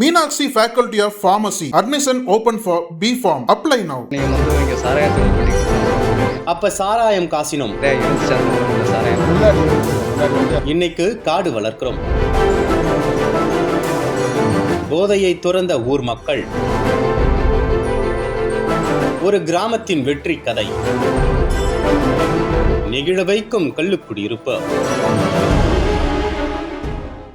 Meenakshi Faculty of Pharmacy. Admission open for B Form. Apply now. நீங்கள் வந்து இங்கே சாராயத்தில் பண்ணிட்டு அப்ப சாராயம் காசினோம். சாராயம். இன்னைக்கு காடு வளர்க்கிறோம். போதையை துறந்த ஊர் மக்கள். ஒரு கிராமத்தின் வெற்றி கதை. நெகிழ வைக்கும் கள்ளுக்குடியிருப்பு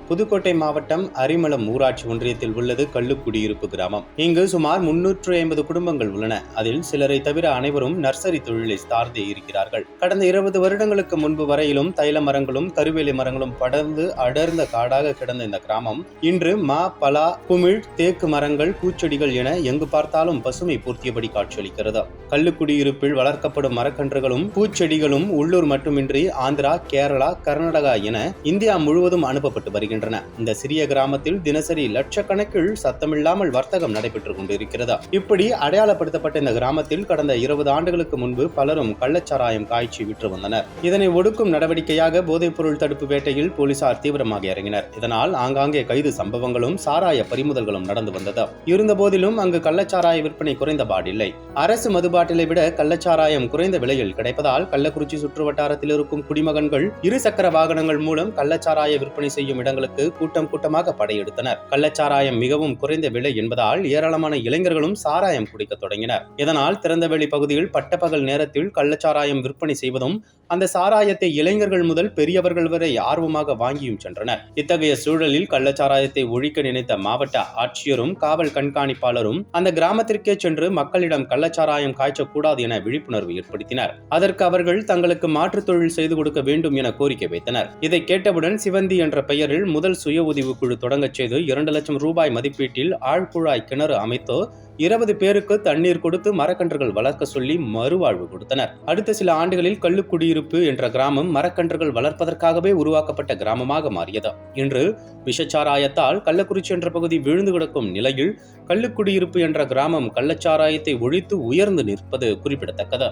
புதுக்கோட்டை மாவட்டம் அரிமளம் ஊராட்சி ஒன்றியத்தில் உள்ளது கள்ளுக்குடியிருப்பு கிராமம். இங்கு சுமார் முன்னூற்று ஐம்பது குடும்பங்கள் உள்ளன. அதில் சிலரை தவிர அனைவரும் நர்சரி தொழிலை சார்ந்தே இருக்கிறார்கள். கடந்த இருபது வருடங்களுக்கு முன்பு வரையிலும் தைல மரங்களும் கருவேலி மரங்களும் படர்ந்து அடர்ந்த காடாக கிடந்த இந்த கிராமம் இன்று மா பலா குமிழ் தேக்கு மரங்கள் பூச்செடிகள் என எங்கு பார்த்தாலும் பசுமை பூர்த்தியபடி காட்சியளிக்கிறது. கள்ளுக்குடியிருப்பில் வளர்க்கப்படும் மரக்கன்றுகளும் பூச்செடிகளும் உள்ளூர் மட்டுமின்றி ஆந்திரா கேரளா கர்நாடகா என இந்தியா முழுவதும் அனுப்பப்பட்டு வருகின்றன. வருகின்றன இந்த சிறிய கிராமத்தில் தினசரி லட்சக்கணக்கில் சத்தமில்லாமல் வர்த்தகம் நடைபெற்றுக் கொண்டிருக்கிறது? இப்படி அடையாளப்படுத்தப்பட்ட இந்த கிராமத்தில் கடந்த இருபது ஆண்டுகளுக்கு முன்பு பலரும் கள்ளச்சாராயம் காய்ச்சி விற்று வந்தனர். இதனை ஒடுக்கும் நடவடிக்கையாக போதைப்பொருள் தடுப்பு வேட்டையில் போலீசார் தீவிரமாக இறங்கினர். இதனால் ஆங்காங்கே கைது சம்பவங்களும் சாராய பறிமுதல்களும் நடந்து வந்தது. இருந்தபோதிலும் அங்கு கள்ளச்சாராய விற்பனை குறைந்தபாடில்லை அரசு மதுபாட்டிலை விட கள்ளச்சாராயம் குறைந்த விலையில் கிடைப்பதால் கள்ளக்குறிச்சி சுற்று வட்டாரத்தில் இருக்கும் குடிமகன்கள் இருசக்கர வாகனங்கள் மூலம் கள்ளச்சாராய விற்பனை செய்யும் இடங்களுக்கு கூட்டம் கூட்டமாக படையெடுத்தனர். கள்ளச்சாராயம் மிகவும் குறைந்த விலை என்பதால் ஏராளமான இளைஞர்களும் சாராயம் குடிக்க தொடங்கினர். இதனால் திறந்தவெளி பகுதியில் பட்டப்பகல் நேரத்தில் கள்ளச்சாராயம் விற்பனை செய்வதும் அந்த சாராயத்தை இளைஞர்கள் முதல் பெரியவர்கள் வரை ஆர்வமாக வாங்கியும் சென்றனர். இத்தகைய சூழலில் கள்ளச்சாராயத்தை ஒழிக்க நினைத்த மாவட்ட ஆட்சியரும் காவல் கண்காணிப்பாளரும் அந்த கிராமத்திற்கே சென்று மக்களிடம் கள்ளச்சாராயம் காய்ச்சக்கூடாது என விழிப்புணர்வு ஏற்படுத்தினர். அதற்கு அவர்கள் தங்களுக்கு மாற்றுத் தொழில் செய்து கொடுக்க வேண்டும் என கோரிக்கை வைத்தனர். இதை கேட்டவுடன் சிவந்தி என்ற பெயரில் முதல் சுய உதவி குழு தொடங்கச் செய்து இரண்டு லட்சம் ரூபாய் மதிப்பீட்டில் ஆழ்குழாய் கிணறு அமைத்து இருபது பேருக்கு தண்ணீர் கொடுத்து மரக்கன்றுகள் வளர்க்க சொல்லி மறுவாழ்வு கொடுத்தனர். அடுத்த சில ஆண்டுகளில் கள்ளுக்குடியிருப்பு என்ற கிராமம் மரக்கன்றுகள் வளர்ப்பதற்காகவே உருவாக்கப்பட்ட கிராமமாக மாறியது. இன்று விஷச்சாராயத்தால் கள்ளக்குறிச்சி என்ற பகுதி விழுந்து கிடக்கும் நிலையில் கள்ளுக்குடியிருப்பு என்ற கிராமம் கள்ளச்சாராயத்தை ஒழித்து உயர்ந்து நிற்பது குறிப்பிடத்தக்கது.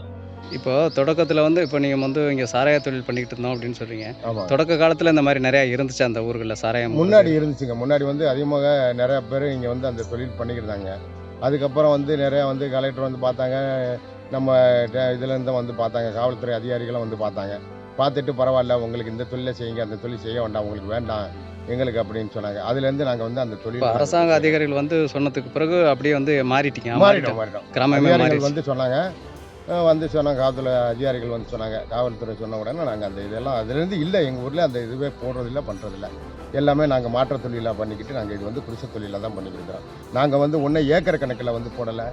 இப்போ தொடக்கத்தில் வந்து இப்போ நீங்கள் வந்து இங்கே சாராய தொழில் பண்ணிக்கிட்டு இருந்தோம் அப்படின்னு சொல்றீங்க. தொடக்க காலத்தில் இந்த மாதிரி நிறையா இருந்துச்சு அந்த ஊர்களில் சாராயம் முன்னாடி இருந்துச்சுங்க. முன்னாடி வந்து அதிகமாக நிறைய பேர் இங்கே வந்து அந்த தொழில் பண்ணிக்கிட்டாங்க. அதுக்கப்புறம் வந்து நிறையா வந்து கலெக்டர் வந்து பார்த்தாங்க. நம்ம டே- இதுலேருந்து வந்து பார்த்தாங்க. காவல்துறை அதிகாரிகளும் வந்து பார்த்தாங்க. பார்த்துட்டு பரவாயில்ல உங்களுக்கு இந்த தொழிலை செய்யுங்க அந்த தொழில் செய்ய வேண்டாம் உங்களுக்கு வேண்டாம் எங்களுக்கு அப்படின்னு சொன்னாங்க. அதுலேருந்து நாங்கள் வந்து அந்த தொழில் அரசாங்க அதிகாரிகள் வந்து சொன்னதுக்கு பிறகு அப்படியே வந்து மாறிட்டீங்க. மாறிட்டோம் மாறிட்டோம். அதிகாரிகள் மாறிடுச்சு. வந்து சொன்னாங்க. வந்து சொன்னாங்க காவல்துறை அதிகாரிகள் வந்து சொன்னாங்க. காவல்துறை சொன்ன உடனே நாங்கள் அந்த இதெல்லாம் அதுலேருந்து இல்லை எங்கள் ஊரில் அந்த இதுவே போடுறதில்ல பண்ணுறதில்ல எல்லாமே நாங்கள் மாற்ற தொழிலாக பண்ணிக்கிட்டு நாங்கள் இது வந்து குடிசை தொழிலாக தான் பண்ணிக்கிட்டு இருக்கிறோம். நாங்கள் வந்து ஒன்றும் ஏக்கர் கணக்கில் வந்து போடலை.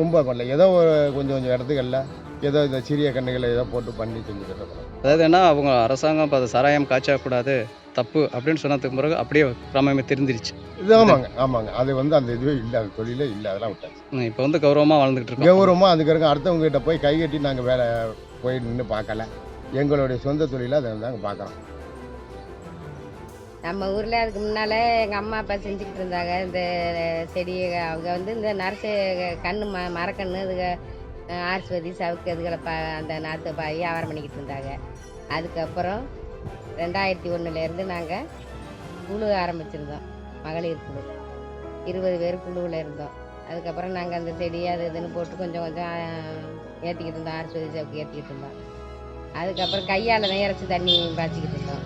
ரொம்ப பண்ணல. ஏதோ ஒரு கொஞ்சம் கொஞ்சம் இடத்துகளில் ஏதோ இந்த சிறிய கண்ணுகளை ஏதோ போட்டு பண்ணி செஞ்சுக்கிட்டு அதாவது என்ன அவங்க அரசாங்கம் இப்போ அது சாராயம் காய்ச்சக்கூடாது தப்பு அப்படின்னு சொன்னதுக்கு பிறகு அப்படியே கிராமமே திருந்திருச்சு இது ஆமாங்க ஆமாங்க. அது வந்து அந்த இதுவே இல்லை அந்த தொழிலே இல்லை அதெல்லாம் விட்டாச்சு. இப்போ வந்து கௌரவமாக வாழ்ந்துகிட்டு இருக்கோம். கௌரவமாக அதுக்கு இருக்க அடுத்தவங்க கிட்ட போய் கை கட்டி நாங்கள் வேலை போய் நின்று பார்க்கல. எங்களுடைய சொந்த தொழிலை அதை நாங்கள் பார்க்குறோம். நம்ம ஊரில் அதுக்கு முன்னால் எங்கள் அம்மா அப்பா செஞ்சுக்கிட்டு இருந்தாங்க. இந்த செடி அவங்க வந்து இந்த நரசு கன்று ம மரக்கன்று இதுக அஹ், ஆர்ஸ்வதி சவுக்கு அதுகளை ப அந்த நாற்று பாய் வியாபாரம் பண்ணிக்கிட்டு இருந்தாங்க. அதுக்கப்புறம் ரெண்டாயிரத்தி ஒன்றுலேருந்து நாங்கள் குழு ஆரம்பிச்சிருந்தோம் மகளிர் குழு. இருபது பேர் குழுவில் இருந்தோம். அதுக்கப்புறம் நாங்கள் அந்த செடி அது இதுன்னு போட்டு கொஞ்சம் கொஞ்சம் ஏற்றிக்கிட்டு இருந்தோம் ஆர்ஸ்வதி சவுக்கு ஏற்றிக்கிட்டு இருந்தோம். அதுக்கப்புறம் கையால் தான் இறச்சி தண்ணி பாய்ச்சிக்கிட்டு இருந்தோம்.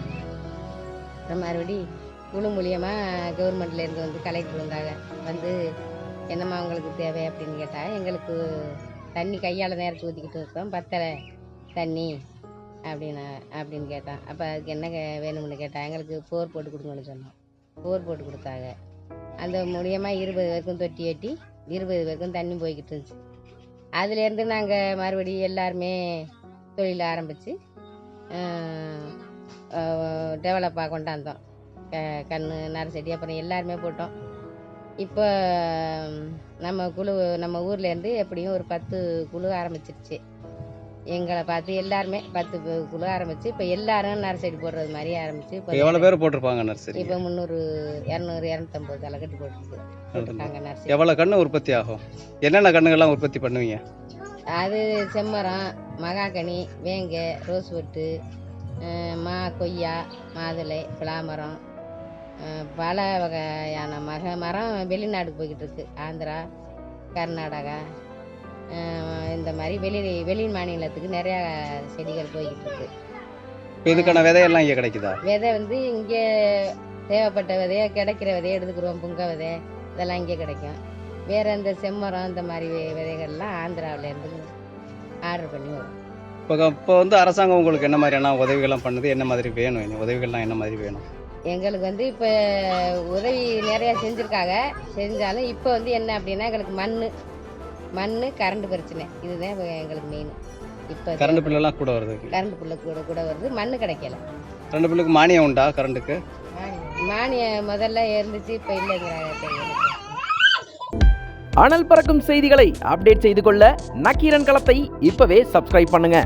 அப்புறம் மறுபடி குழு மூலியமாக கவர்மெண்ட்லேருந்து வந்து கலெக்டர் வந்தாங்க. வந்து என்னம்மா உங்களுக்கு தேவை அப்படின்னு கேட்டால் எங்களுக்கு தண்ணி கையால் நேரத்து ஊற்றிக்கிட்டு இருக்கோம். பத்தலை தண்ணி அப்படின்னு அப்படின்னு கேட்டான். அப்போ அதுக்கு என்ன வேணும்னு கேட்டால் எங்களுக்கு போர் போட்டு கொடுங்கன்னு சொன்னோம் போர் போட்டு கொடுத்தாங்க. அந்த மூலியமாக இருபது பேருக்கும் தொட்டி ஏட்டி இருபது பேருக்கும் தண்ணி போய்கிட்டு இருந்துச்சு. அதுலேருந்து நாங்கள் மறுபடியும் எல்லாருமே தொழில் ஆரம்பித்து டெவலப்பாக கொண்டாந்தோம். க கன்று நரசெடி அப்புறம் எல்லாருமே போட்டோம். இப்போ நம்ம குழு நம்ம ஊர்லேருந்து எப்படியும் ஒரு பத்து குழு ஆரம்பிச்சிருச்சு. எங்களை பார்த்து எல்லாருமே பத்து குழு ஆரம்பிச்சு இப்போ எல்லாரும் நரசெடி போடுறது மாதிரி ஆரம்பிச்சு இப்போ எவ்வளோ பேர் போட்டிருப்பாங்க நர்சரி? இப்போ முந்நூறு இரநூறு இரநூத்தம்பது தலைக்கட்டு போட்டுருக்கு. போட்டிருக்காங்க நர்சரி. எவ்வளோ கன்று உற்பத்தி ஆகும்? என்னென்ன கன்றுகள்லாம் உற்பத்தி பண்ணுவீங்க? அது செம்மரம் மகாகனி வேங்க ரோஸ் ஒட்டு மா கொய்யா மாதுளை பிளாமரம் பல வகையான மக மரம் வெளிநாடு போய்கிட்டு இருக்கு ஆந்திரா கர்நாடகா இந்த மாதிரி வெளி வெளி மாநிலத்துக்கு நிறையா செடிகள் போய்கிட்டு இருக்கு இதுக்கான விதையெல்லாம் இங்கே கிடைக்குதா? விதை வந்து இங்கே தேவைப்பட்ட விதையை கிடைக்கிற விதையை எடுத்துக்கிறோம் புங்க விதை இதெல்லாம் இங்கே கிடைக்கும். வேறு இந்த செம்மரம் இந்த மாதிரி விதைகள்லாம் ஆந்திராவுல இருந்து ஆர்டர் பண்ணி வரும். இப்போ இப்போ வந்து அரசாங்கம் உங்களுக்கு என்ன மாதிரியான உதவிகள்லாம் பண்ணுது? என்ன மாதிரி வேணும்? உதவிகள்லாம் என்ன மாதிரி வேணும்? எங்களுக்கு வந்து இப்போ உதவி நிறையா செஞ்சுருக்காங்க. செஞ்சாலும் இப்போ வந்து என்ன அப்படின்னா எங்களுக்கு மண் மண் கரண்ட் பிரச்சனை. இதுதான் எங்களுக்கு மெயின் இப்போ கரண்ட் பில்லெல்லாம் கூட வருது கரண்ட் புல்ல கூட கூட வருது. மண் கிடைக்கல. கரண்ட் பில்லுக்கு மானியம் உண்டா கரண்ட்டுக்கு மானியம். முதல்ல இருந்துச்சு இப்போ இல்லைங்கிறாங்க அனல் பறக்கும் செய்திகளை அப்டேட் செய்து கொள்ள நக்கீரன் களத்தை இப்பவே சப்ஸ்கிரைப் பண்ணுங்க.